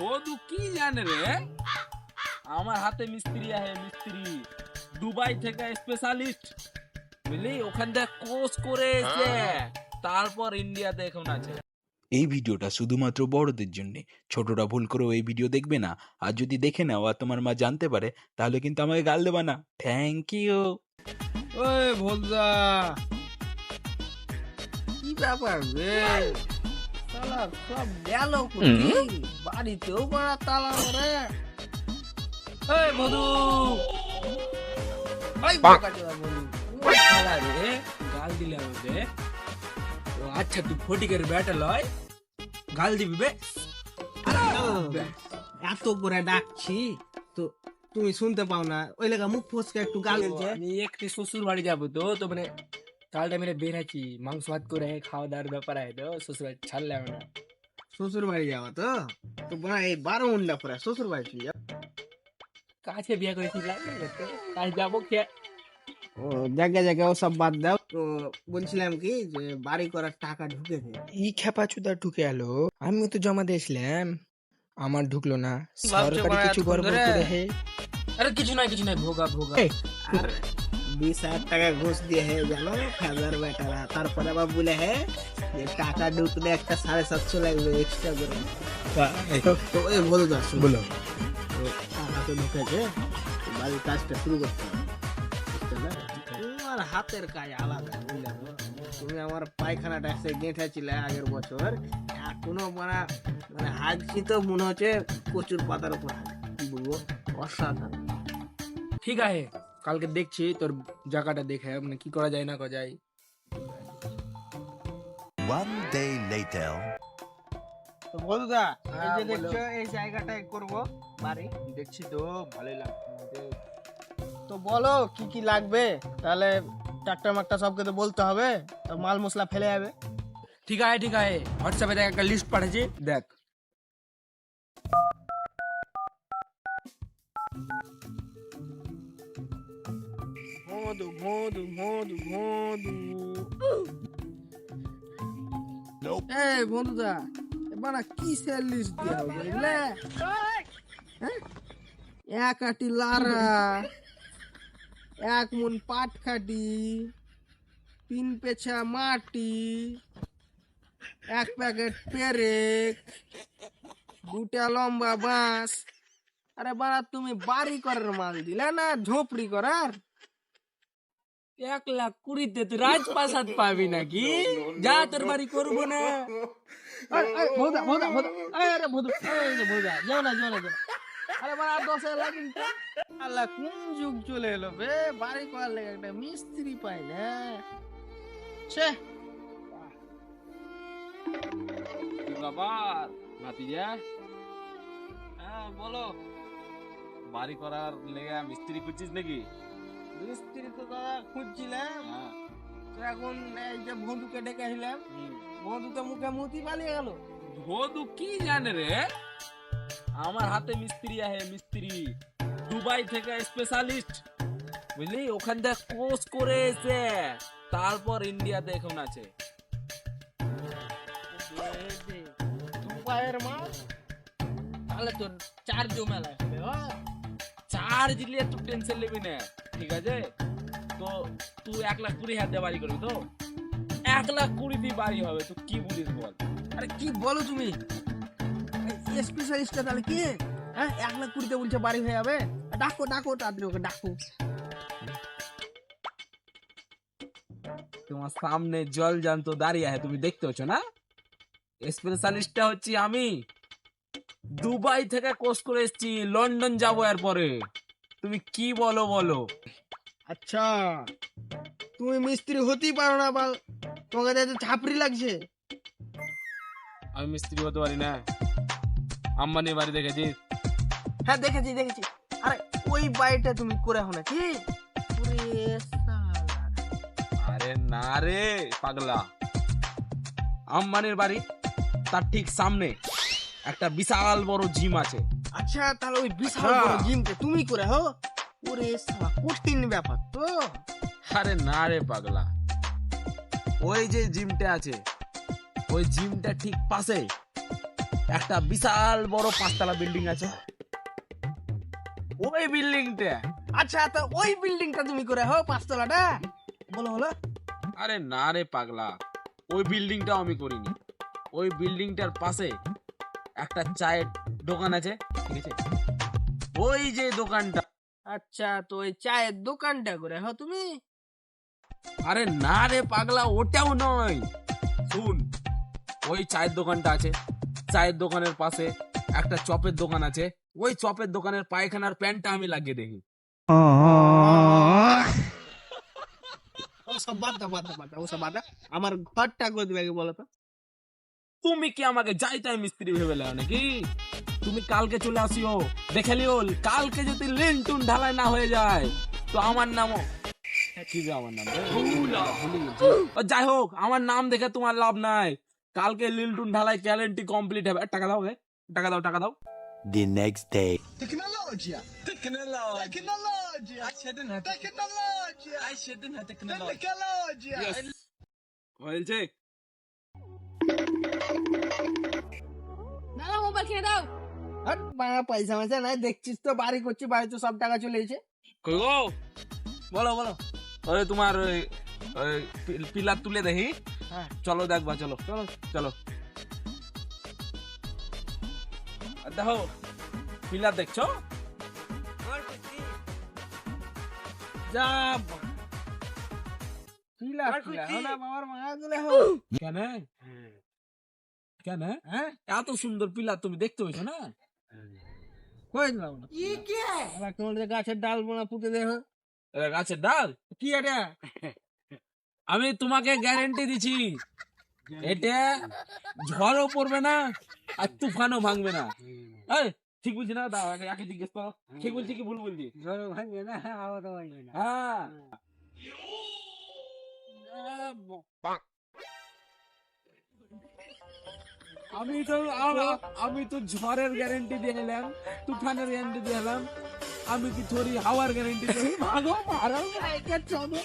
ভদু কি জানে রে? আমার হাতে মিস্ত্রি আহে মিস্ত্রি। দুবাই থেকে স্পেশালিস্ট বুঝলি? ওখান থেকে কোর্স করে এসে তারপর ইন্ডিয়াতে এখন আছে। এই ভিডিওটা শুধুমাত্র বড়দের জন্য। ছোটরা ভুল করেও এই ভিডিও দেখবে না। আর যদি দেখে নাও আর তোমার মা জানতে পারে তাহলে কিন্তু আমাকে গাল দেবা না। থ্যাংক ইউ ওই ভোলদা কি ব্যাপার রে? তালা সব গেল? বাড়িতেও বড় তালা রে এই মধু ওই বোকাচোদা মধু ওই শালা রে? গাল দিলে আমাকে। ও আচ্ছা তুই ফটিকের ব্যাটা লয়। গাল দিবি বে। এত করে ডাকছি তো তুমি শুনতে পাও না। ওই লেগা মুখ ফসকে একটু গাল দিচ্ছে আমি একটি শ্বশুর বাড়ি যাব তো তো মানে কালটা মেরে আছি মাংস ভাত করে খাওয়া দাওয়ার ব্যাপার আছে তো শ্বশুর বাড়ি ছাড়লে হবে না। শ্বশুর বাড়ি যাওয়া তো তো বড় এই বারো মুন্ডা পরে শ্বশুর বাড়ি চলে যাও। কাছে বিয়ে করেছি কাজ যাব খেয়ে ও জায়গা জায়গা ও সব বাদ দাও। তো বলছিলাম কি যে বাড়ি করার টাকা ঢুকেছে। ই খেপা চুদা ঢুকে এলো। আমি তো জমা দিয়েছিলাম। আমার ঢুকলো না। সরকারি কিছু গড়বড় করে হে। আরে কিছু নাই কিছু নাই ভোগা ভোগা। আর বিশ হাজার টাকা ঘুষ দিয়ে হে গেল ফেজার বেটারা। তারপরে আবার বলে হে যে টাকা ঢুকলে একটা সাড়ে সাতশো লাগবে এক্সট্রা করে। তো- তো এই বলে দাও বলো। টাকা তো ঢুকেছে বাড়ির কাজটা শুরু করতে হবে। তোমার হাতের কাজ আলাদা বুঝলে তুমি আমার পায়খানাটা এসে গেঁথেছিলে আগের বছর। এখনও মানে মানে হাগছি তো মনে হচ্ছে প্রচুর পাতার উপর কি বলব অসাধারণ। ঠিক আছে। কালকে দেখছি তোর জায়গাটা দেখে মানে কি করা যায় না করা যায়। One day later. তো বন্ধুদা এই হ্যাঁ, যে দেখছ এই জায়গাটায় করব বাড়ি। দেখছি তো ভালোই লাগছে তো বলো কি কি লাগবে? তাহলে ট্রাক্টর মাক্টার সবকে তো বলতে হবে। তো মাল মশলা ফেলে যাবে। ঠিক আছে ঠিক আছে। হোয়াটসঅ্যাপে দেখ একটা লিস্ট পাঠাচ্ছি। দেখ মধু মধু মধু মধু এই বন্ধুদা এবার কিসের লিস্ট দিয়ে বুঝলে? হ্যাঁ? এক আটি লারা এক মন পাট তিন পেছা মাটি এক প্যাকেট পেরেক দুটা লম্বা বাঁশ। আরে বাড়া তুমি বাড়ি করার মাল দিলে না ঝোপড়ি করার? এক লাখ কুড়িতে তুই রাজপ্রাসাদ পাবি নাকি? যা তোর বাড়ি করব না। আরে, আরে, ভোদা, ভোদা, ভোদা। এই ভোদা, ভোদা, যাও না, যাও না, যাও আরে বাড়া, দশ হাজার আল্লাহ, কোন যুগ চলে এলো বে? বাড়ি করার লেগে একটা মিস্ত্রি পাই না। ভাতিজা হ্যাঁ বলো। বাড়ি করার লেগে মিস্ত্রি খুঁজছিস নাকি? মিস্ত্রি তো দাদা খুঁজছিলাম হ্যাঁ তো এখন এই যে বন্ধুকে ডেকে আসলাম বন্ধু তো মুখে মুতি পালিয়ে গেল ভদু কি জানে রে আমার হাতে মিস্ত্রি আহে মিস্ত্রি দুবাই থেকে স্পেশালিস্ট বুঝলি ওখান থেকে কোর্স করে এসে তারপর ইন্ডিয়াতে এখন আছে দুবাইয়ের মাল তাহলে তোর চার্জ মেলা হবে চার্জ নিয়ে তুই টেনশন নিবি না ঠিক আছে? তো তুই এক লাখ কুড়ি হাজার বাড়ি করবি তো? এক লাখ কুড়ি দিয়ে বাড়ি হবে তুই কি বলিস বল? আরে কি বলো তুমি? স্পেশালিস্টটা তাহলে কি? হ্যাঁ এক লাখ কুড়িতে বলছে বাড়ি হয়ে যাবে? ডাকো ডাকো, তাড়াতাড়ি ওকে ডাকো। তোমার সামনে জল জান্ত দাঁড়িয়ে আছে, তুমি দেখতে পাচ্ছ না? স্পেশালিস্টটা হচ্ছি আমি। দুবাই থেকে কোর্স করে এসেছি, লন্ডন যাব এরপরে। তুমি কি বলো বলো? আচ্ছা তুমি মিস্ত্রি হতেই পারো না বা তোমাকে দেখতে ছাপড়ি লাগছে। আমি মিস্ত্রি হতে পারি না। আম্বানি বাড়ি দেখেছি। হ্যাঁ দেখেছি দেখেছি। আরে ওই বাড়িটা তুমি করে হো ওরে আরে না রে পাগলা। আম্বানির বাড়ি তার ঠিক সামনে একটা বিশাল বড় জিম আছে। আচ্ছা তাহলে ওই বিশাল হ্যাঁ। বড় জিমটা তুমি করে হো ওরে শালা কঠিন ব্যাপার তো। আরে না রে পাগলা। ওই যে জিমটা আছে ওই জিমটা ঠিক পাশে একটা বিশাল বড় পাঁচতলা বিল্ডিং আছে। ওই বিল্ডিংটা। আচ্ছা তো ওই বিল্ডিংটা তুমি করে হো পাঁচতলাটা। বলো বলো। আরে না রে পাগলা ওই বিল্ডিংটাও আমি করিনি। ওই বিল্ডিংটার পাশে একটা চায়ের দোকান আছে? ঠিক আছে? ওই যে দোকানটা। আচ্ছা তো ওই চায়ের দোকানটা করে হো তুমি। আরে না রে পাগলা ওটাও নয়। শুন ওই চায়ের দোকানটা আছে। চায়ের দোকানের পাশে একটা চপের দোকান আছে। ওই চপের দোকানের পায়খানার প্যান্টটা আমি লাগিয়ে দেখি। ও বাদ দাও বাদ দাও বাদ দাও ও বাদ দাও। আমার ঘরটা করে দিবে আগে বলো তো। তুমি কি আমাকে যাই তাই মিস্ত্রি ভেবে লেও নাকি? তুমি কালকে চলে আসিও। দেখে লিও কালকে যদি লিনটুন ঢালাই না হয়ে যায় তো আমার নামও কি আমার নাম যাই হোক আমার নাম দেখে তোমার লাভ নাই। কালকে লিলটুন ঢালাই গ্যারেন্টি কমপ্লিট হবে। টাকা দাও হে টাকা দাও টাকা দাও। The next day. হয়েছে দাদা মোবাইল কিনে দাও। আর পয়সা ময়সা নাই দেখছিস তো বাড়ি করছি বাড়িতে সব টাকা চলে কই গো? বলো বলো। তোমার পিলার তুলে দেখি। হ্যাঁ। চলো দেখবা চলো। চলো। চলো। দেখো পিলার দেখছ? যা পিলা পিলা বাবার মা গুলো কেন? কেন? হ্যাঁ? এত সুন্দর পিলার তুমি দেখতে হয়েছো না? কই দিলাম না? আবার তোমার যে গাছের ডাল বোনা পুঁতে দেখো এটা গাছের ডাল? কি এটা? আমি তোমাকে গ্যারেন্টি দিচ্ছি এটা ঝড়ও পড়বে না আর তুফানও ভাঙবে না। এই, ঠিক বলছি না? দাও আগে জিজ্ঞেস করো। ঠিক বলছি কি ভুল বলছি? ঝড় ভাঙবে না আবার ভাঙবে না। হ্যাঁ। আমি তো আমি তো ঝড়ের গ্যারেন্টি দিয়ে এলাম, তুফানের গ্যারেন্টি দিয়ে এলাম। আমি কি থরি হাওয়ার গ্যারেন্টি দিয়ে ভাগো চলো